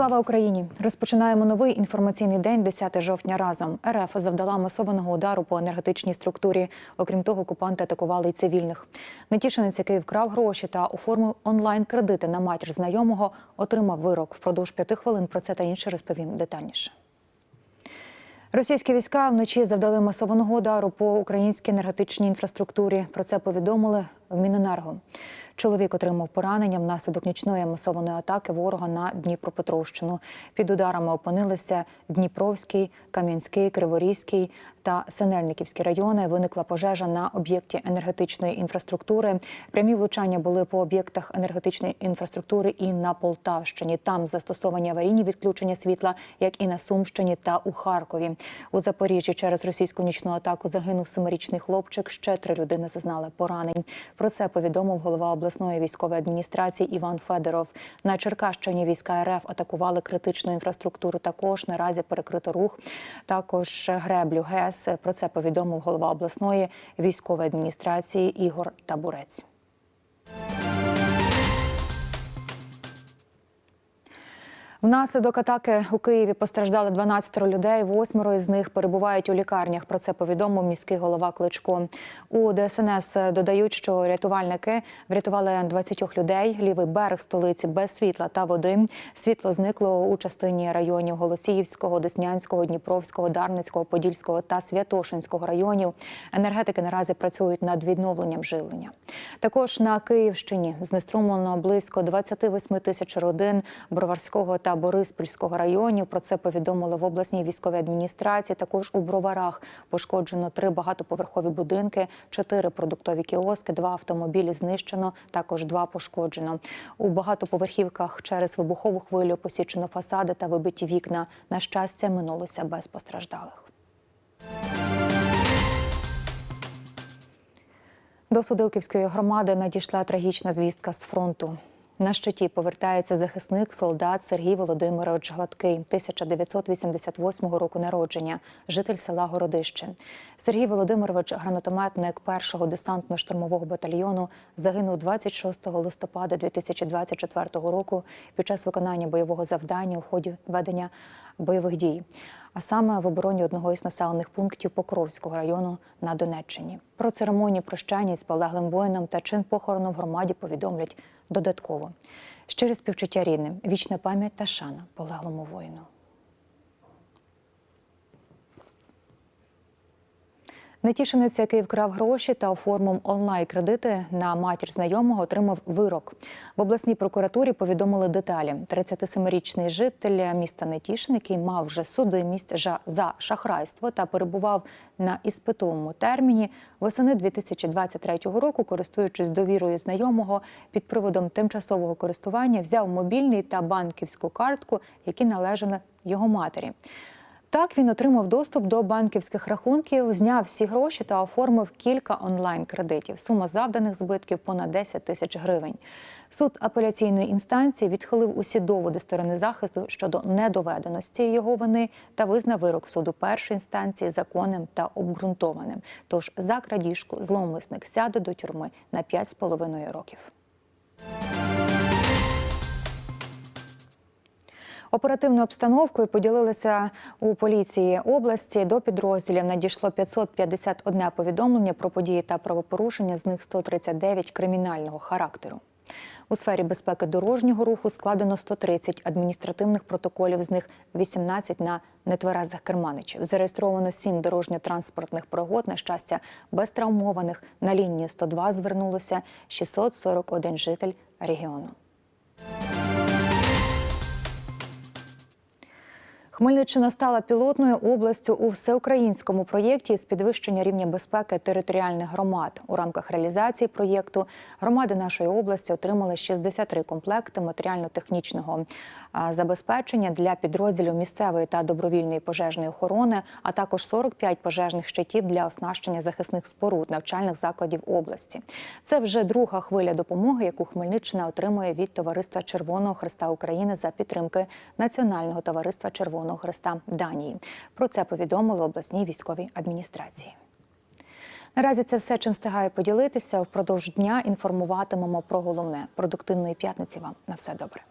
Слава Україні! Розпочинаємо новий інформаційний день 10 жовтня. Разом РФ завдала масованого удару по енергетичній структурі. Окрім того, окупанти атакували й цивільних. Нетішинець, який вкрав гроші та оформив онлайн кредити на матір знайомого, отримав вирок. Впродовж п'яти хвилин про це та інше розповім детальніше. Російські війська вночі завдали масованого удару по українській енергетичній інфраструктурі. Про це повідомили в Міненерго. Чоловік отримав поранення внаслідок нічної масованої атаки ворога на Дніпропетровщину. Під ударами опинилися Дніпровський, Кам'янський, Криворізький та Синельниківський райони. Виникла пожежа на об'єкті енергетичної інфраструктури. Прямі влучання були по об'єктах енергетичної інфраструктури і на Полтавщині. Там застосовані аварійні відключення світла, як і на Сумщині та у Харкові. У Запоріжжі через російську нічну атаку загинув семирічний хлопчик. Ще три людини зазнали поранень. Про це повідомив голова обласної військової адміністрації Іван Федоров. На Черкащині війська РФ атакували критичну інфраструктуру. Також наразі перекрито рух. Також греблю ГЕС. Про це повідомив голова обласної військової адміністрації Ігор Табурець. Внаслідок атаки у Києві постраждали 12 людей. Восьмеро із них перебувають у лікарнях. Про це повідомив міський голова Кличко. У ДСНС додають, що рятувальники врятували 20 людей. Лівий берег столиці без світла та води. Світло зникло у частині районів Голосіївського, Деснянського, Дніпровського, Дарницького, Подільського та Святошинського районів. Енергетики наразі працюють над відновленням живлення. Також на Київщині знеструмлено близько 28 тисяч родин Броварського та Бориспільського районів. Про це повідомили в обласній військовій адміністрації. Також у Броварах пошкоджено три багатоповерхові будинки, чотири продуктові кіоски, два автомобілі знищено. Також два пошкоджено. У багатоповерхівках через вибухову хвилю посічено фасади та вибиті вікна. На щастя, минулося без постраждалих. До Судилківської громади надійшла трагічна звістка з фронту. На щиті повертається захисник, солдат Сергій Володимирович Гладкий, 1988 року народження, житель села Городище. Сергій Володимирович, гранатометник першого десантно-штурмового батальйону, загинув 26 листопада 2024 року під час виконання бойового завдання у ході ведення бойових дій, а саме в обороні одного із населених пунктів Покровського району на Донеччині. Про церемонію прощання із полеглим воїном та чин похорону в громаді повідомлять додатково. Щире співчуття рідним, вічна пам'ять та шана полеглому воїну. Нетішинець, який вкрав гроші та оформив онлайн-кредити на матір знайомого, отримав вирок. В обласній прокуратурі повідомили деталі. 37-річний житель міста Нетішин, який мав вже судимість за шахрайство та перебував на іспитовому терміні, восени 2023 року, користуючись довірою знайомого, під приводом тимчасового користування взяв мобільний та банківську картку, які належали його матері. Так він отримав доступ до банківських рахунків, зняв всі гроші та оформив кілька онлайн-кредитів. Сума завданих збитків понад 10 тисяч гривень. Суд апеляційної інстанції відхилив усі доводи сторони захисту щодо недоведеності його вини та визнав вирок суду першої інстанції законним та обґрунтованим. Тож за крадіжку зловмисник сяде до тюрми на 5,5 років. Оперативною обстановкою поділилися у поліції області. До підрозділів надійшло 551 повідомлення про події та правопорушення, з них 139 кримінального характеру. У сфері безпеки дорожнього руху складено 130 адміністративних протоколів, з них 18 на нетверезих керманичів. Зареєстровано 7 дорожньо-транспортних пригод. На щастя, без травмованих на лінію 102 звернулося 641 житель регіону. Хмельниччина стала пілотною областю у всеукраїнському проєкті з підвищення рівня безпеки територіальних громад. У рамках реалізації проєкту громади нашої області отримали 63 комплекти матеріально-технічного забезпечення для підрозділів місцевої та добровільної пожежної охорони, а також 45 пожежних щитів для оснащення захисних споруд навчальних закладів області. Це вже друга хвиля допомоги, яку Хмельниччина отримує від Товариства Червоного Христа України за підтримки Національного товариства Червоного Христа Данії. Про це повідомили обласній військовій адміністрації. Наразі це все, чим встигаю поділитися. Впродовж дня інформуватимемо про головне продуктивної п'ятниці. Вам на все добре.